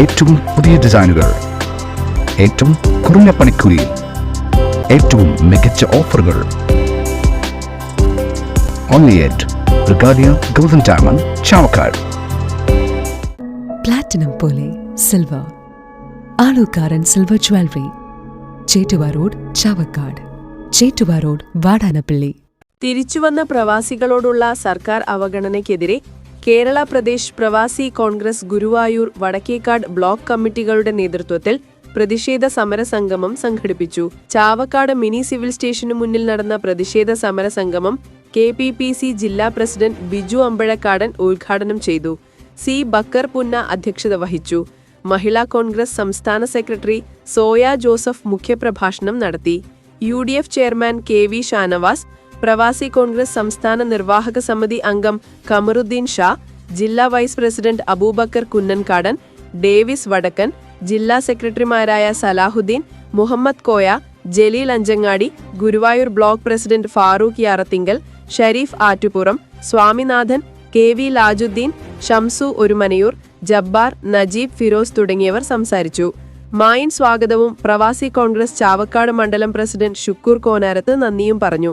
ഏറ്റവും പുതിയ ഡിസൈനുകൾ. ഏറ്റവും കുറഞ്ഞ പണിക്കൂലിയിൽ ഏറ്റവും മികച്ച ഓഫറുകൾ. Only at Regalia golden diamond Chavakkad platinum പോലെ silver Alukkaran silver jewellery Chettuva road Chavakkad. Chettuva road Vadanappally. തിരിച്ചുവന്ന പ്രവാസികളോടുള്ള സർക്കാർ അവഗണനയ്ക്കെതിരെ കേരള പ്രദേശ് പ്രവാസി കോൺഗ്രസ് ഗുരുവായൂർ വടക്കേക്കാട് ബ്ലോക്ക് കമ്മിറ്റികളുടെ നേതൃത്വത്തിൽ പ്രതിഷേധ സമരസംഗമം സംഘടിപ്പിച്ചു. ചാവക്കാട് മിനി സിവിൽ സ്റ്റേഷനു മുന്നിൽ നടന്ന പ്രതിഷേധ സമരസംഗമം കെ പി പി സി ജില്ലാ പ്രസിഡന്റ് ബിജു അമ്പഴക്കാടൻ ഉദ്ഘാടനം ചെയ്തു. സി ബക്കർ പുന്ന അധ്യക്ഷത വഹിച്ചു. മഹിളാ കോൺഗ്രസ് സംസ്ഥാന സെക്രട്ടറി സോയ ജോസഫ് മുഖ്യപ്രഭാഷണം നടത്തി. U chairman K V Shanavas പ്രവാസി കോൺഗ്രസ് സംസ്ഥാന നിർവാഹക സമിതി അംഗം കമറുദ്ദീൻ ഷാ ജില്ലാ vice president Abubakar Kunnankadan Davis Vadakkan ജില്ലാ സെക്രട്ടറിമാരായ Salahuddin Muhammad Koya Jaleel Anchangadi Guruvayur block president Farooq Yarathinkal Shareef Attupuram Swaminathan K V Lajuddin Shamsu Orumanayur Jabbar Najeeb Firoz തുടങ്ങിയവർ സംസാരിച്ചു. മായിൻ സ്വാഗതവും പ്രവാസി കോൺഗ്രസ് ചാവക്കാട് മണ്ഡലം പ്രസിഡന്റ് ഷുക്കൂർ കോനാരത്ത് നന്ദിയും പറഞ്ഞു.